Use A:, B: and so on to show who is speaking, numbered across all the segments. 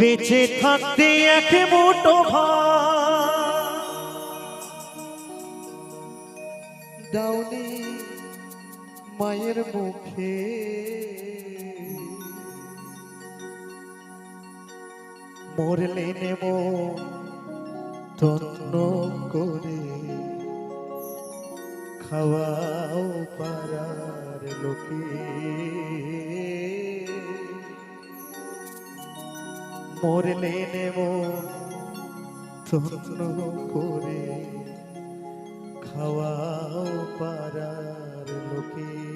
A: বেঁচে থাকতে এক মুঠো ভাত। দাউনি মায়ের মুখে। মরলে নেব তন্ন করে। খাওয়াও পারার লোকে। মরলে নেব তন্ন করে। খাওয়াও পারার লোকে।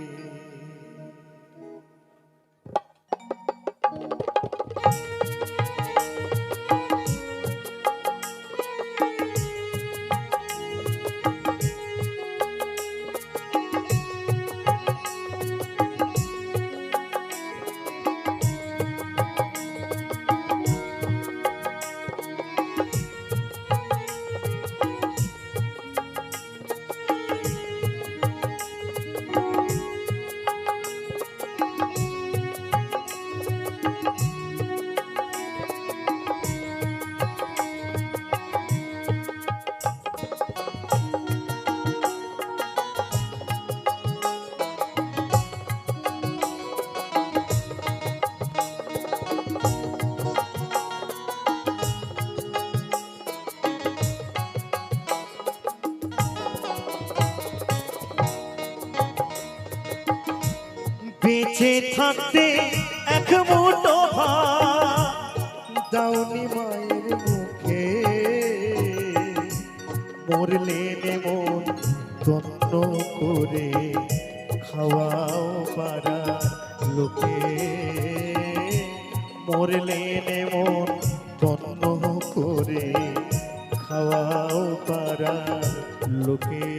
A: বেঁচে থাকতে এক মুঠো দাউনি মায়ের মুখে। মরলে নেমন তন্ন করে। খাওয়াও পারা লোকে। মরলে নেমন তন্ন করে। খাওয়াও পারা লোকে।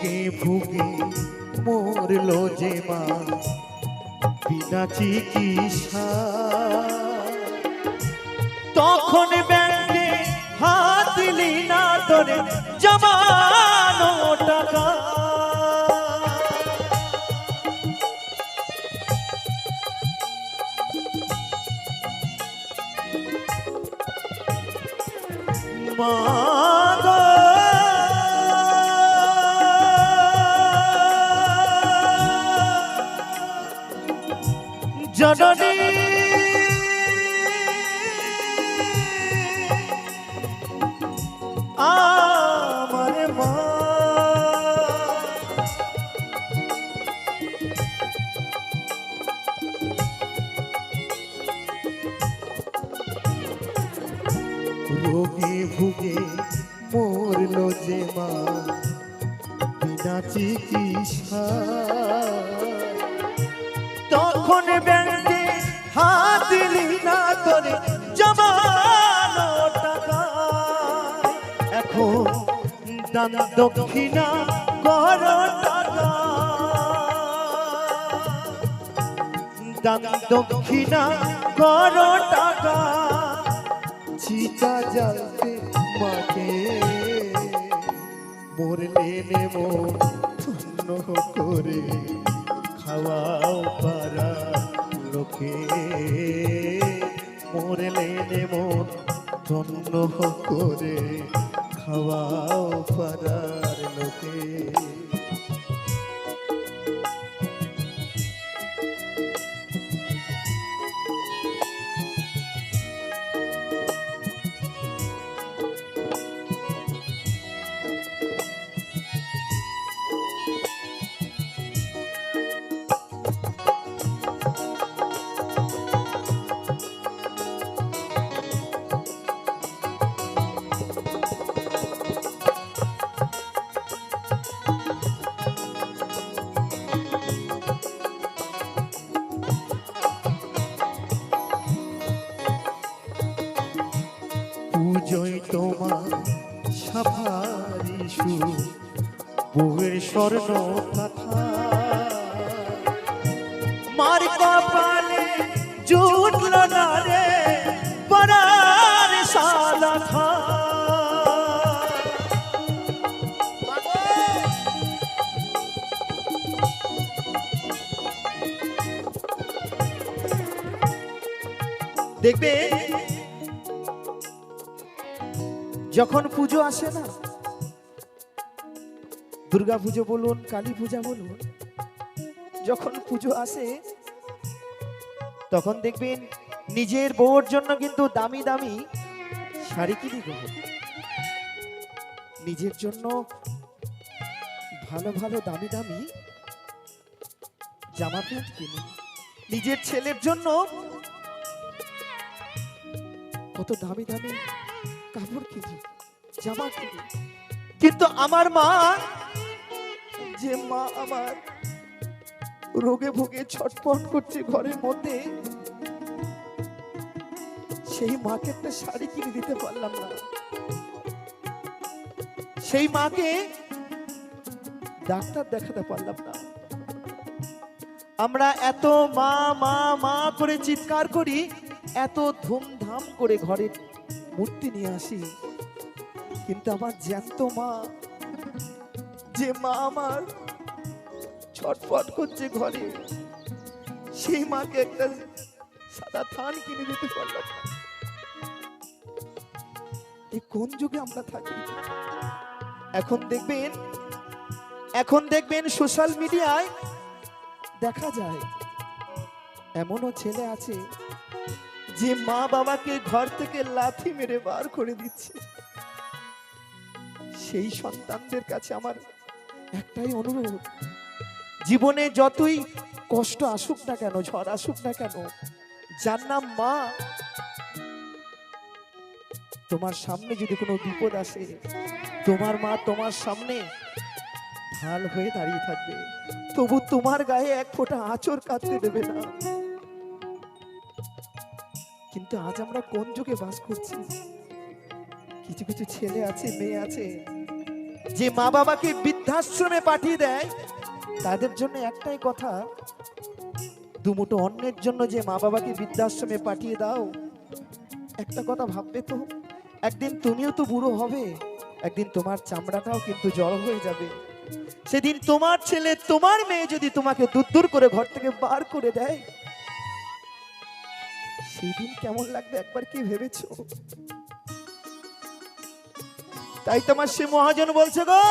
A: রোগে ভুগে মরলো যে মা। বিনা চিকিৎসা। তখন ব্যাংকে হাত দিলি না তোরে জমানো টাকা। মা জননী। আমার মা। রোগে ভুগে মরলো যে মা বিনা চিকিৎসা তখন ব্যাংকে হাত দিলি না তোরে জমানো টাকা এখন দান দক্ষিণা কর? টাকা দান দক্ষিণা কর? টাকা চিতা জ্বালতে মাকে মরলে নেব ধন্য করে খাওয়াও পারা লোকে মরলে মন ধন্য করে খাওয়াও পারার স্বর্ণ কথা মার কপালে জুটল না রে সাদা দেখবে যখন পুজো আসে না দুর্গা পুজো বলুন, কালী পূজা বলুন, যখন পুজো আসে, তখন দেখবেন নিজের বউর জন্য কিন্তু দামি দামি শাড়ি কিনে দেবো। নিজের জন্য ভালো ভালো দামি দামি জামা প্যান্ট কিনি নিজের ছেলের জন্য কত দামি দামি কাপড় কিনি জামা কিনি কিন্তু আমার মা যে মা আমার রোগে ভোগে ছটপট করছে ঘরের মধ্যে, সেই মাকে একটা শাড়ি কিনে দিতে পারলাম না। সেই মাকে ডাক্তার দেখাতে পারলাম না। আমরা এত মা মা মা করে চিৎকার করি, এত ধুমধাম করে ঘরে মূর্তি নিয়ে আসি। কিন্তু আমার জ্যান্ত মা যে মা আমার ছটফট করছে ঘরে, সেই মাকে একটা সাদা থান কিনে দিতে পারলাম এই কোন যুগে আমরা থাকি? এখন দেখবেন এখন দেখবেন সোশ্যাল মিডিয়ায় দেখা যায়, এমনও ছেলে আছে যে মা বাবাকে ঘর থেকে লাথি মেরে বার করে দিচ্ছে। সেই সন্তানদের কাছে আমার একটাই অনুরোধ। জীবনে যতই কষ্ট আসুক না কেন, ঝড় আসুক না কেন, যার নাম মা, তোমার সামনে যদি কোনো বিপদ আসে, তোমার মা তোমার সামনে ঢাল হয়ে দাঁড়িয়ে থাকবে। তবু তোমার গায়ে এক ফোঁটা আঁচড় কাটতে দেবে না। কিন্তু আজ আমরা কোন যুগে বাস করছি? কিছু কিছু ছেলে আছে, মেয়ে আছে, যে মা বাবাকে বৃদ্ধাশ্রমে পাঠিয়ে দেয়। তাদের জন্য একটাই কথা দুমুটো অন্যের জন্য যে মা বাবাকে বৃদ্ধাশ্রমে পাঠিয়ে দাও। একটা কথা ভাববে তো, একদিন তুমিও তো বুড়ো হবে, একদিন তোমার চামড়াটাও কিন্তু জড় হয়ে যাবে। সেদিন তোমার ছেলে, তোমার মেয়ে যদি তোমাকে দূর দূর করে ঘর থেকে বার করে দেয়, সেদিন কেমন লাগবে একবার কি ভেবেছো? তাই তোমার সে মহাজন বলছে গো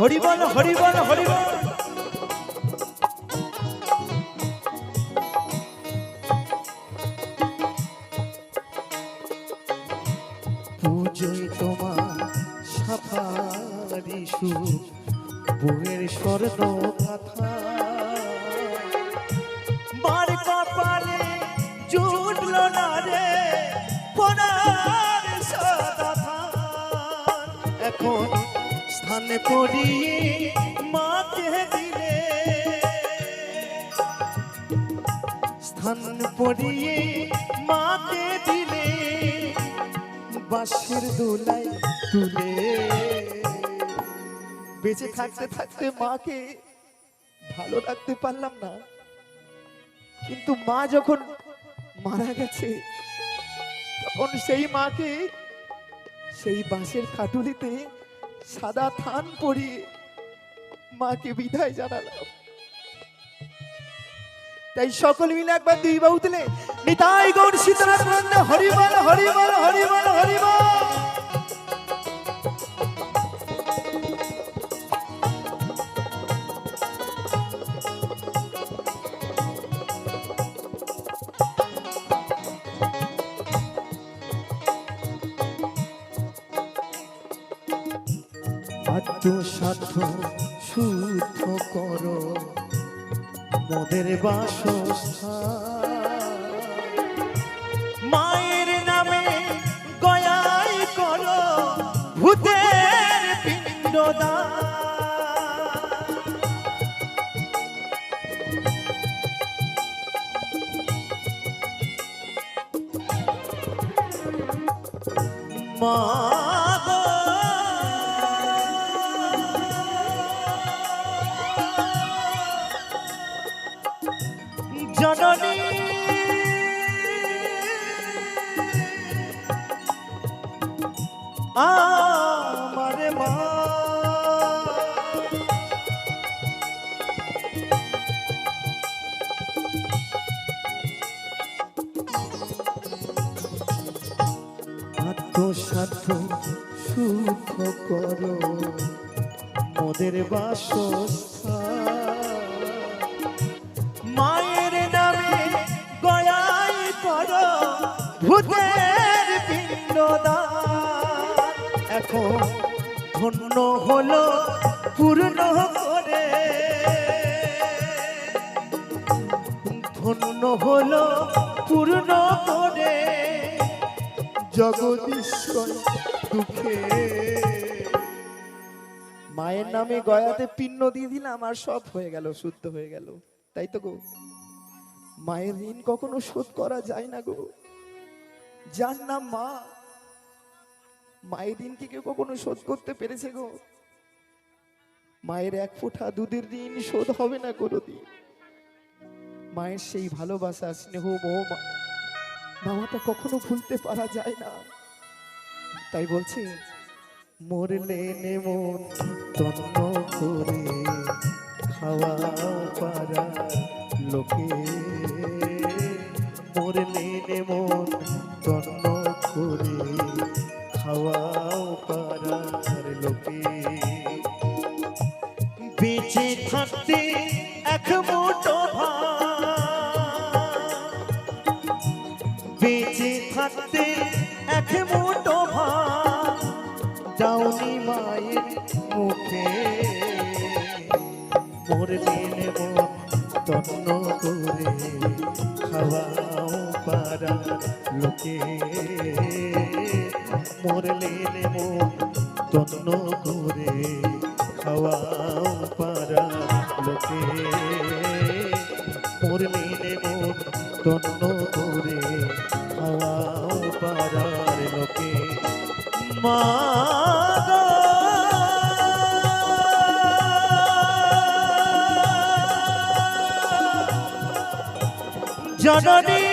A: হরিবল হরিবল হরিবল। পুজোয় তোমার সাফারি সুর বউয়ের স্বর্ণ কথা মার কপালে জুটল না রে এখন স্থানে পড়িয়ে মাকে দিলে। স্থান পড়িয়ে মাকে দিলে, বাঁশের দোলাই তুলে। বেঁচে থাকতে থাকতে মাকে ভালো রাখতে পারলাম না। কিন্তু মা যখন মারা গেছে, তখন সেই মাকে সেই বাঁশের খাটুলিতে সাদা থান পরিয়ে মাকে বিদায় জানালাম। তাই সকল মিলে একবার দুই বাবু তুলে নিতাই গৌর সীতারাম হরিবল হরিবল হরিবল হরিবল। আত্মসাধ্য শুদ্ধ কর। মোদের বাসস্থান। মায়ের নামে গয়াই কর। ভূতের মা আত্মসাধ্য সুখ করো। মোদের বাসস্থান। মায়ের নামে গয়াই করো ভূতের পিণ্ডদান। এখন ধন্য হলো পূর্ণ করে। ধন্য হলো পূর্ণ করে। জগদীশ্বর দুঃখে। মায়ের নামে গয়াতে পিণ্ড দিয়ে দিলাম, আর সব হয়ে গেল, শুদ্ধ হয়ে গেল। তাই তো গো, মায়ের ঋণ কখনো শোধ করা যায় না গো। যার নাম মা, মায়ের ঋণ কি কেউ কখনো শোধ করতে পেরেছে গো? মায়ের এক ফোঁটা দুধের ঋণ শোধ হবে না কোনোদিন। মায়ের সেই ভালোবাসা, স্নেহ, মোহ মামাটা কখনো ভুলতে পারা যায় না। তাই বলছি, মরলে মন তন্ন করে, খাওয়া পারা লোকে। মরলে নে মন তন্ন করে, খাওয়া মরলে নেব তন্ন করে। খাওয়াও পারা লোকে। মরলে নেব তন্ন জননী